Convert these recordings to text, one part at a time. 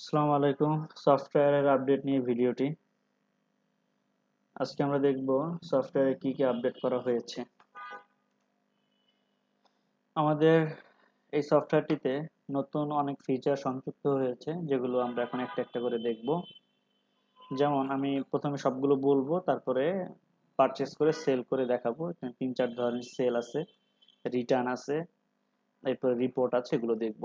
আসসালামু আলাইকুম। সফটওয়্যারের আপডেট নিয়ে ভিডিওটি। আজকে আমরা দেখব সফটওয়্যারে কি কি আপডেট করা হয়েছে। আমাদের এই সফটওয়্যারটিতে নতুন অনেক ফিচার সংযুক্ত হয়েছে, যেগুলো আমরা এখন একটা একটা করে দেখব। যেমন আমি প্রথমে সবগুলো বলব, তারপরে পারচেস করে সেল করে দেখাবো। তিন চার ধরনের সেল আছে রিটার্ন আছে এরপর রিপোর্ট আছে, এগুলো দেখব।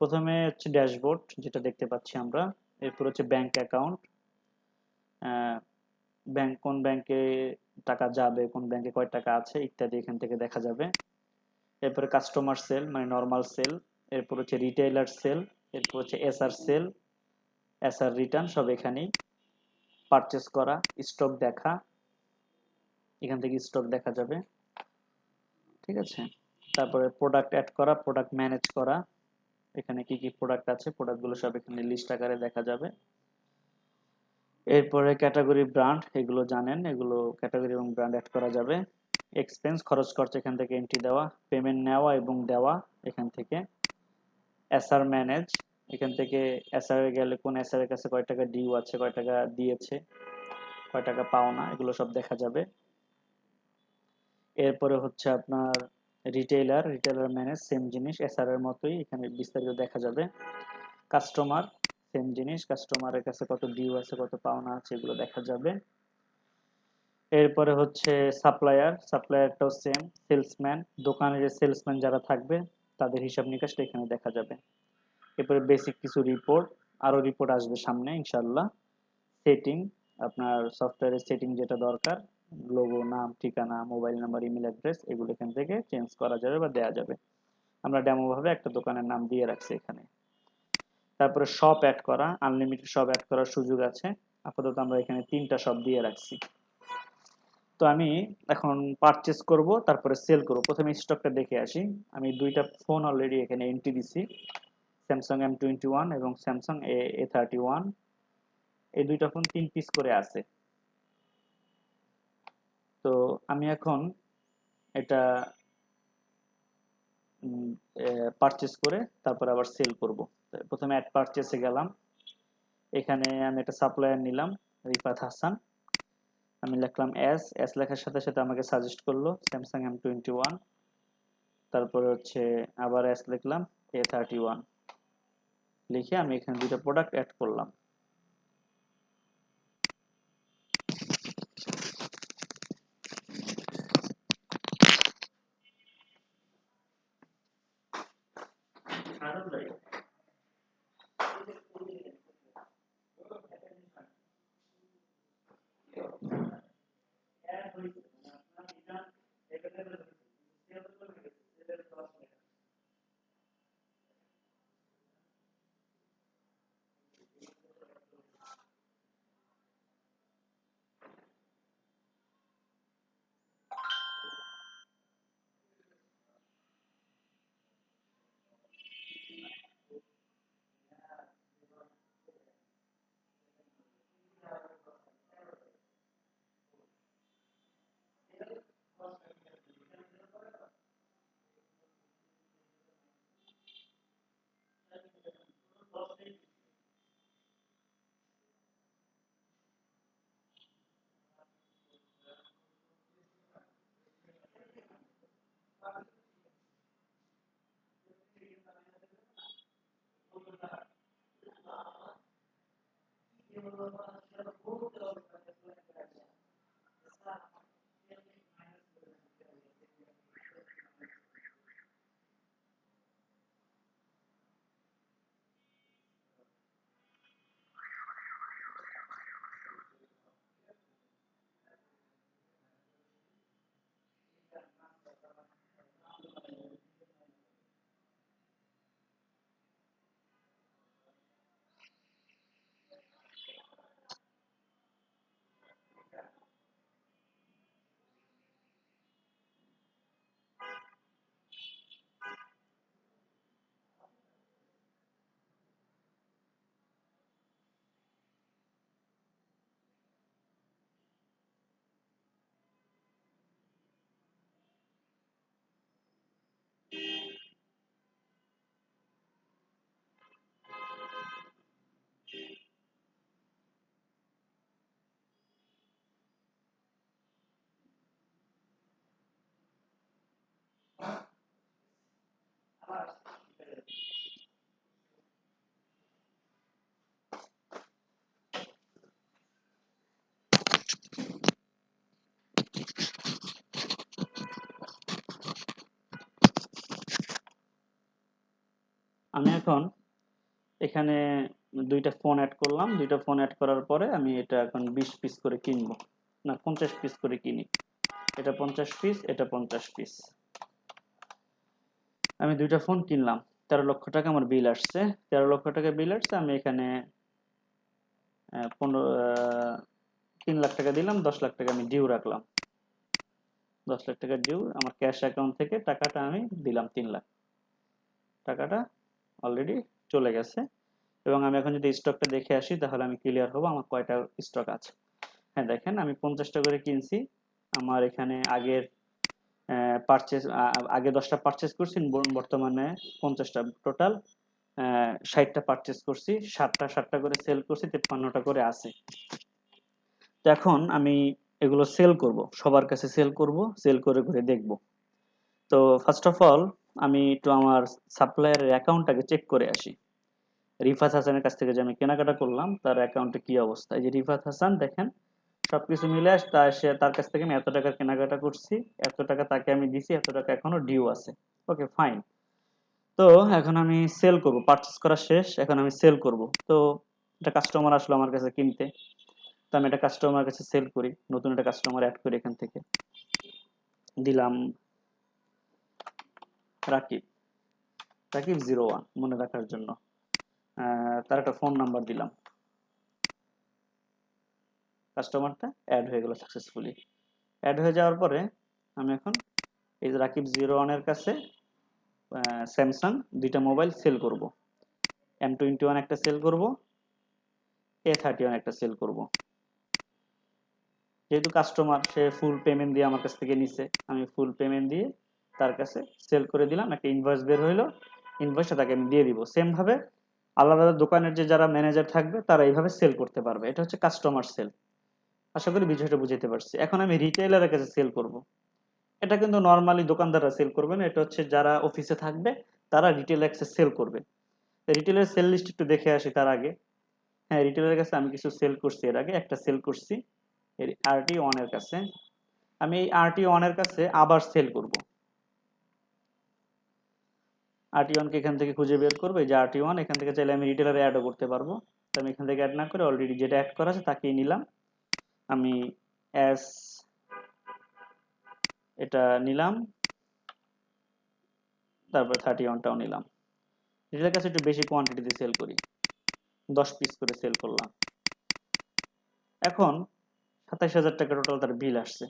প্রথমে হচ্ছে ড্যাশবোর্ড, যেটা দেখতে পাচ্ছি আমরা। এরপর হচ্ছে ব্যাংক অ্যাকাউন্ট। ব্যাংক, কোন ব্যাংকে টাকা যাবে, কোন ব্যাংকে কয় টাকা আছে ইত্যাদি এখান থেকে দেখা যাবে। এরপরে কাস্টমার সেল মানে নর্মাল সেল। এরপর হচ্ছে রিটেইলার সেল। এরপর হচ্ছে এসআর সেল, এসআর রিটার্ন সব এখানেই। পারচেস করা, স্টক দেখা, এখান থেকে স্টক দেখা যাবে। ঠিক আছে? তারপরে প্রোডাক্ট অ্যাড করা, প্রোডাক্ট ম্যানেজ করা। এখানে কি কি প্রোডাক্ট আছে? প্রোডাক্টগুলো সব এখানে লিস্ট আকারে দেখা যাবে। এরপরে ক্যাটাগরি ব্র্যান্ড এগুলো জানেন, এগুলো ক্যাটাগরি এবং ব্র্যান্ড অ্যাড করা যাবে। এক্সপেন্স খরচ খরচ এখান থেকে এন্ট্রি দেওয়া পেমেন্ট নেওয়া এবং দেওয়া এখান থেকে। এসআর ম্যানেজ এখান থেকে এ গেলে কোন এর কাছে কয় টাকা ডিউ আছে, কয় টাকা দিয়েছে, কয় টাকা পাওনা, এগুলো সব দেখা যাবে। এরপরে হচ্ছে আপনার রিটেইলার রিটেইলার ম্যানেজ সেম জিনিস এসআর এর মতোই। এখানে বিস্তারিত দেখা যাবে। কাস্টমার সেম জিনিস। কাস্টমারের কাছে কত ডিউ আছে, কত পাওনা আছে, এগুলো দেখা যাবে। এরপরে হচ্ছে সাপ্লায়ার সাপ্লায়ারটাও সেম সেলসম্যান দোকানের যে সেলসম্যান যারা থাকবে, তাদের হিসাব নিকাশটা এখানে দেখা যাবে। এরপরে বেসিক কিছু রিপোর্ট আরও রিপোর্ট আসবে সামনে ইনশাল্লাহ সেটিং আপনার সফটওয়্যারের সেটিং যেটা দরকার। লোগো নাম, ঠিকানা মোবাইল নাম্বার ইমেল অ্যাড্রেস এগুলো এখান থেকে চেঞ্জ করা যাবে বা দেওয়া যাবে। আমরা ডেমো ভাবে একটা দোকানের নাম দিয়ে রাখছি এখানে। তারপরে শপ অ্যাড করা আনলিমিটেড শপ অ্যাড করার সুযোগ আছে। আপাতত আমরা এখানে তিনটা শপ দিয়ে রাখছি। তো আমি এখন পারচেস করব, তারপরে সেল করব। প্রথমে স্টকটা দেখে আসি। আমি দুইটা ফোন অলরেডি এখানে এন্ট্রি দিছি। স্যামসাং এম টোয়েন্টি ওয়ান এবং Samsung A A thirty one এই দুইটা ফোন তিন পিস করে আছে। তো আমি এখন এটা পারচেস করে তারপর আবার সেল করব। প্রথমে অ্যাড পারচেসে গেলাম। এখানে আমি একটা সাপ্লায়ার নিলাম, রিফাত হাসান। আমি লিখলাম এস এস লেখার সাথে সাথে আমাকে সাজেস্ট করল স্যামসাং এম টোয়েন্টি ওয়ান তারপরে হচ্ছে আবার এস লিখলাম এ থার্টি ওয়ান লিখে আমি এখানে দুইটা প্রোডাক্ট অ্যাড করলাম। работал, как это выражается, আমি এখন এখানে দুইটা ফোন অ্যাড করলাম। দুইটা ফোন অ্যাড করার পরে আমি এটা এখন বিশ পিস করে কিনবো। না, পঞ্চাশ পিস করে কিনি। এটা পঞ্চাশ পিস এটা পঞ্চাশ পিস আমি দুইটা ফোন কিনলাম। তেরো লক্ষ টাকা আমার বিল আসছে। তেরো লক্ষ টাকা বিল আসছে, আমি এখানে পনেরো তিন লাখ টাকা দিলাম, দশ লাখ টাকা আমি ডিউ রাখলাম। দশ লাখ টাকা ডিউ আমার ক্যাশ অ্যাকাউন্ট থেকে টাকাটা আমি দিলাম তিন লাখ। টাকাটা অলরেডি চলে গেছে। এবং আমি এখন যদি স্টকটা দেখে আসি, তাহলে আমি ক্লিয়ার হব আমার কয়টা স্টক আছে। হ্যাঁ দেখেন, আমি পঞ্চাশটা করে কিনছি। আমার এখানে আগের পারচেস আগে দশটা পারচেস করছি বর্তমানে পঞ্চাশটা টোটাল ষাটটা পারচেস করছি, সাতটা সাতটা করে সেল করছি, তেপ্পান্নটা করে আছে। তো এখন আমি এগুলো সেল করব, সবার কাছে সেল করব সেল করে করে দেখব। তো ফার্স্ট অফ অল আমি একটু আমার সাপ্লায়ারের অ্যাকাউন্টটাকে চেক করে আসি। রিফাত হাসানের কাছ থেকে যে আমি কেনাকাটা করলাম, তার অ্যাকাউন্টে কি অবস্থা? এই যে রিফাত হাসান, দেখেন সবকিছু মিলে আস- তা সে তার কাছ থেকে আমি এত টাকার কেনাকাটা করছি, এত টাকা তাকে আমি দিছি, এত টাকা এখনও ডিউ আছে। ওকে ফাইন তো এখন আমি সেল করব পারচেস করা শেষ, এখন আমি সেল করব। তো একটা কাস্টমার আসলো আমার কাছে কিনতে, তো আমি একটা কাস্টমার কাছে সেল করি, নতুন একটা কাস্টমার অ্যাড করি এখান থেকে। দিলাম রাকিব রাকিব জিরো ওয়ান মনে রাখার জন্য। তার একটা ফোন নাম্বার দিলাম। কাস্টমারটা অ্যাড হয়ে গেল সাকসেসফুলি অ্যাড হয়ে যাওয়ার পরে আমি এখন এই রাকিব জিরো ওয়ানের কাছে স্যামসাং দুইটা মোবাইল সেল করব। এম টোয়েন্টি ওয়ান একটা সেল করব এ থার্টি ওয়ান একটা সেল করব। যেহেতু কাস্টমার সে ফুল পেমেন্ট দিয়ে আমার কাছ থেকে নিছে, আমি ফুল পেমেন্ট দিয়ে তার কাছে সেল করে দিলাম, একটা ইনভয়েস বের হইল ইনভয়েসটা তাকে আমি দিয়ে দিব। সেম ভাবে আলাদা আলাদা দোকানের যে যারা ম্যানেজার থাকবে, তারা এইভাবে সেল করতে পারবে। এটা হচ্ছে কাস্টমার সেল আশা করি বিষয়টা বুঝাতে পারছি। এখন আমি রিটেইলারের কাছে সেল করব। এটা কিন্তু নর্মালি দোকানদাররা সেল করবে না এটা হচ্ছে যারা অফিসে থাকবে, তারা রিটেল অ্যাক্সে সেল করবে। রিটেলের সেল লিস্ট একটু দেখে আসি তার আগে। হ্যাঁ রিটেলের কাছে আমি কিছু সেল করছি এর আগে। একটা সেল করছি এর আরটি ওয়ানের কাছে। আমি এই আরটি ওয়ানের কাছে আবার সেল করব। আরটি ওয়ানকে এখান থেকে খুঁজে বের করব। যে আরটি ওয়ান এখান থেকে চাইলে আমি রিটেলারে অ্যাডও করতে পারব। তো আমি এখান থেকে অ্যাড না করে অলরেডি যেটা অ্যাড করা আছে তাকেই নিলাম। আমি এস এটা নিলাম। তারপর থার্টি ওয়ানটাও নিলাম। এটার কাছে একটু বেশি কোয়ান্টিটিতে সেল করি। দশ পিস করে সেল করলাম। এখন সাতাইশ হাজার টাকা টোটাল তার বিল আসছে।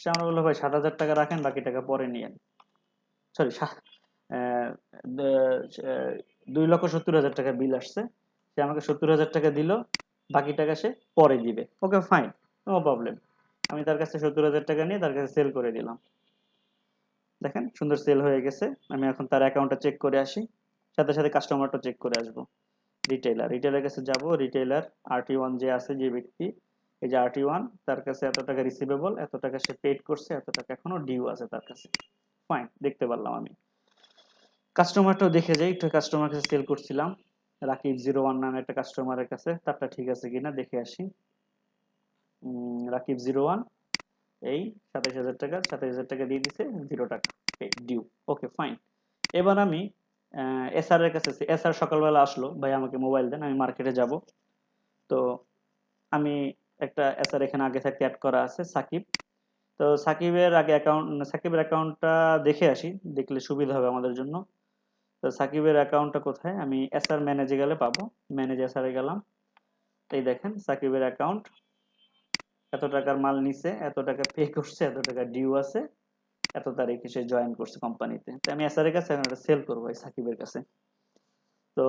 সে আমরা বলল, ভাই, সাত হাজার টাকা রাখেন, বাকি টাকা পরে নিয়েন। সরি দুই লক্ষ সত্তর হাজার টাকা বিল আসছে। সে আমাকে সত্তর হাজার টাকা দিল। বাকি টাকা সে পরে দিবে। ওকে ফাইন নো প্রবলেম আমি তার কাছে সত্তর হাজার টাকা নিয়ে তার কাছে সেল করে দিলাম। দেখেন, সুন্দর সেল হয়ে গেছে। আমি এখন তার অ্যাকাউন্টটা চেক করে আসি। সাথে সাথে কাস্টমারটা চেক করে আসব। রিটেইলার রিটেইলার কাছে যাব। রিটেইলার আরটি ওয়ান যে আছে যে ব্যক্তি, এই যে আরটি ওয়ান তার কাছে এত টাকা রিসিভেবল এত টাকা সে পেড করছে, এত টাকা এখনও ডিউ আছে তার কাছে। ফাইন দেখতে পারলাম আমি। কাস্টমারটাও দেখে যাই। একটু কাস্টমার কাছে সেল করছিলাম। রাকিব জিরো ওয়ান নামে একটা কাস্টমারের কাছে, তারটা ঠিক আছে কিনা দেখে আসি। রাকিব জিরো ওয়ান, এই সাতাইশ হাজার টাকা, সাতাইশ হাজার টাকা দিয়ে দিছে, জিরো টাকা ডিউ ওকে ফাইন এবার আমি এসআর এর কাছে এসআর সকালবেলা আসলো, ভাই, আমাকে মোবাইল দেন, আমি মার্কেটে যাব। তো আমি একটা এসআর এখানে আগে থাকতে অ্যাড করা আছে, সাকিব। তো সাকিবের আগে অ্যাকাউন্ট সাকিবের অ্যাকাউন্টটা দেখে আসি, দেখলে সুবিধা হবে আমাদের জন্য। তো সাকিবের অ্যাকাউন্টটা কোথায়? আমি এসআর ম্যানেজে গেলে পাবো। ম্যানেজ এসআরে গেলাম। এই দেখেন, সাকিবের অ্যাকাউন্ট। এত টাকার মাল নিছে, এত টাকা পে করছে, এত টাকা ডিউ আছে। এত তারিখে সে জয়েন করছে কোম্পানিতে। তো আমি এসআর এর কাছে এখন একটা সেল করব সাকিবের কাছে। তো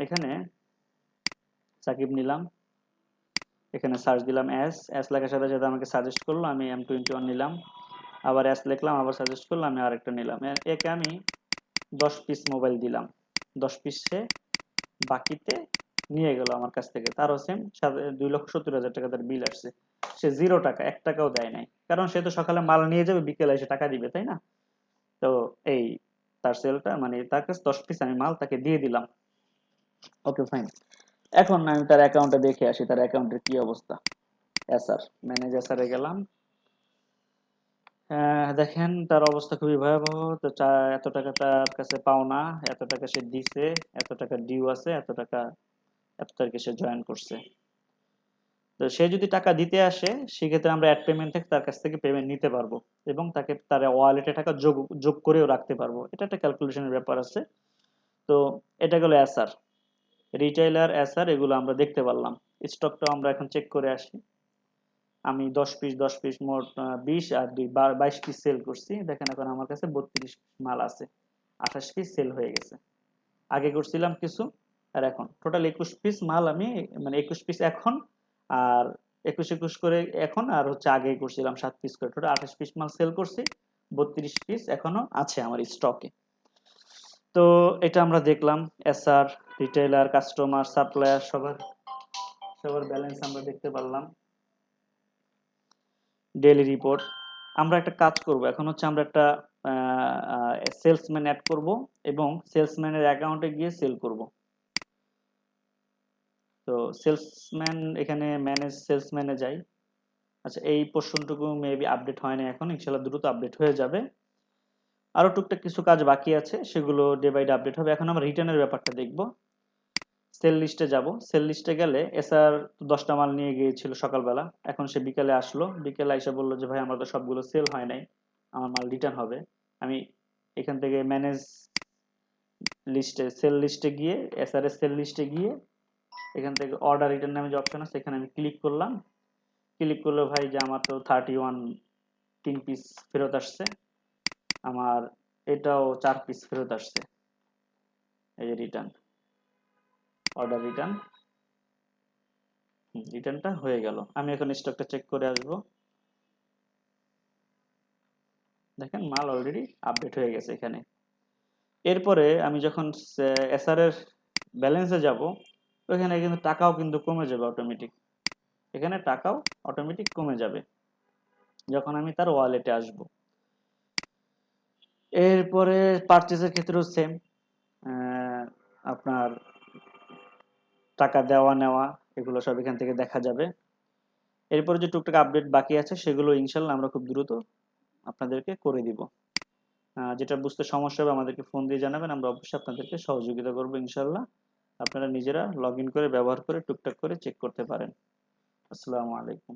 এখানে সাকিব নিলাম। এখানে সার্চ দিলাম এস এস লেখার সাথে সাথে আমাকে সাজেস্ট করল, আমি এম টোয়েন্টি ওয়ান নিলাম। আবার এস লিখলাম, আবার সাজেস্ট করল, আমি আরেকটা নিলাম। একে আমি দশ পিস মোবাইল দিলাম। দশ পিস সে বাকিতে নিয়ে গেল আমার কাছ থেকে। তারও সেম দুই লক্ষ সত্তর হাজার টাকা তার বিল আসছে। সে জিরো টাকা, এক টাকাও দেয় নাই। কারণ সে তো সকালে মাল নিয়ে যাবে, বিকেলে এসে টাকা দিবে, তাই না? তো এই তার সেলটা মানে তার কাছে দশ পিস আমি মাল তাকে দিয়ে দিলাম। ওকে ফাইন এখন আমি তার অ্যাকাউন্টে দেখে আসি, তার অ্যাকাউন্টের কি অবস্থা। এসআর ম্যানেজ এসআরে গেলাম। দেখেন তার অবস্থা খুবই ভয়াবহ। তো এত টাকা তার কাছে পাওনা এত টাকা সে দিছে, এত টাকা ডিউ আছে, এত টাকা, এত তারিখে সে জয়েন করছে। তো সে যদি টাকা দিতে আসে, সেক্ষেত্রে আমরা অ্যাড পেমেন্ট থেকে তার কাছ থেকে পেমেন্ট নিতে পারব এবং তাকে তার ওয়ালেটে টাকা যোগ যোগ করেও রাখতে পারব। এটা একটা ক্যালকুলেশনের ব্যাপার আছে। তো এটা গেলো এসআর রিটেইলার এসআর এগুলো আমরা দেখতে পারলাম। স্টকটাও আমরা এখন চেক করে আসি। আমি দশ পিস দশ পিস মোট বিশ আর দুই বাইশ পিস সেল করছি। দেখেন এখন আমার কাছে বত্রিশ মাল আছে। আঠাশ পিস সেল হয়ে গেছে। আগে করছিলাম কিছু, আর এখন টোটাল একুশ পিস মাল আমি মানে একুশ পিস এখন, আর একুশ একুশ করে এখন, আর হচ্ছে আগে করছিলাম সাত পিস করে। টোটাল আঠাশ পিস মাল সেল করছি, বত্রিশ পিস এখনও আছে আমার স্টকে তো এটা আমরা দেখলাম এসআর রিটেইলার কাস্টমার সাপ্লায়ার সবার সবার ব্যালেন্স আমরা দেখতে পারলাম। ডেইলি রিপোর্ট আমরা একটা কাজ করব, এখন হচ্ছে আমরা একটা সেলসম্যান অ্যাড করব এবং সেলসম্যানের অ্যাকাউন্টে গিয়ে সেল করব। তো সেলসম্যান এখানে ম্যানেজ সেলসম্যানে যাই। আচ্ছা এই পোর্শনটুকু মেবি আপডেট হয়নি এখন ইনশাল্লাহ দ্রুত আপডেট হয়ে যাবে। আরও টুকটাক কিছু কাজ বাকি আছে, সেগুলো ডে বাই ডে আপডেট হবে। এখন আমরা রিটার্নের ব্যাপারটা দেখব। সেল লিস্টে যাব। সেল লিস্টে গেলে এসআর দশটা মাল নিয়ে গিয়েছিল সকালবেলা। এখন সে বিকেলে আসলো। বিকেলে এসে বলল যে, ভাই, আমার তো সবগুলো সেল হয় নাই। আমার মাল রিটার্ন হবে। আমি এখান থেকে ম্যানেজ লিস্টে সেল লিস্টে গিয়ে এসআর এর সেল লিস্টে গিয়ে, এখান থেকে অর্ডার রিটার্ন নামে যে অপশন আছে, এখানে আমি ক্লিক করলাম। ক্লিক করলে, ভাই, যে আমার তো থার্টি ওয়ান তিন পিস ফেরত আসছে। আমার এটাও চার পিস ফেরত আসছে। এই যে রিটার্ন অর্ডার রিটার্ন রিটার্নটা হয়ে গেল। আমি এখন স্টকটা চেক করে আসব। দেখেন, মাল অলরেডি আপডেট হয়ে গেছে এখানে। এরপরে আমি যখন এসআর এর ব্যালেন্সে যাব, ওইখানে কিন্তু টাকাও কিন্তু কমে যাবে অটোমেটিক এখানে টাকাও অটোমেটিক কমে যাবে, যখন আমি তার ওয়ালেটে আসব। এরপরে পারচেজের ক্ষেত্রেও সেম আপনার টাকা দেওয়া নেওয়া, এগুলো সব এখান থেকে দেখা যাবে। এরপরে যে টুকটাক আপডেট বাকি আছে, সেগুলো ইনশাল্লাহ আমরা খুব দ্রুত আপনাদেরকে করে দিব। যেটা বুঝতে সমস্যা হবে, আমাদেরকে ফোন দিয়ে জানাবেন, আমরা অবশ্যই আপনাদেরকে সহযোগিতা করব ইনশাল্লাহ। আপনারা নিজেরা লগ করে, ব্যবহার করে, টুকটাক করে চেক করতে পারেন। আসসালামু আলাইকুম।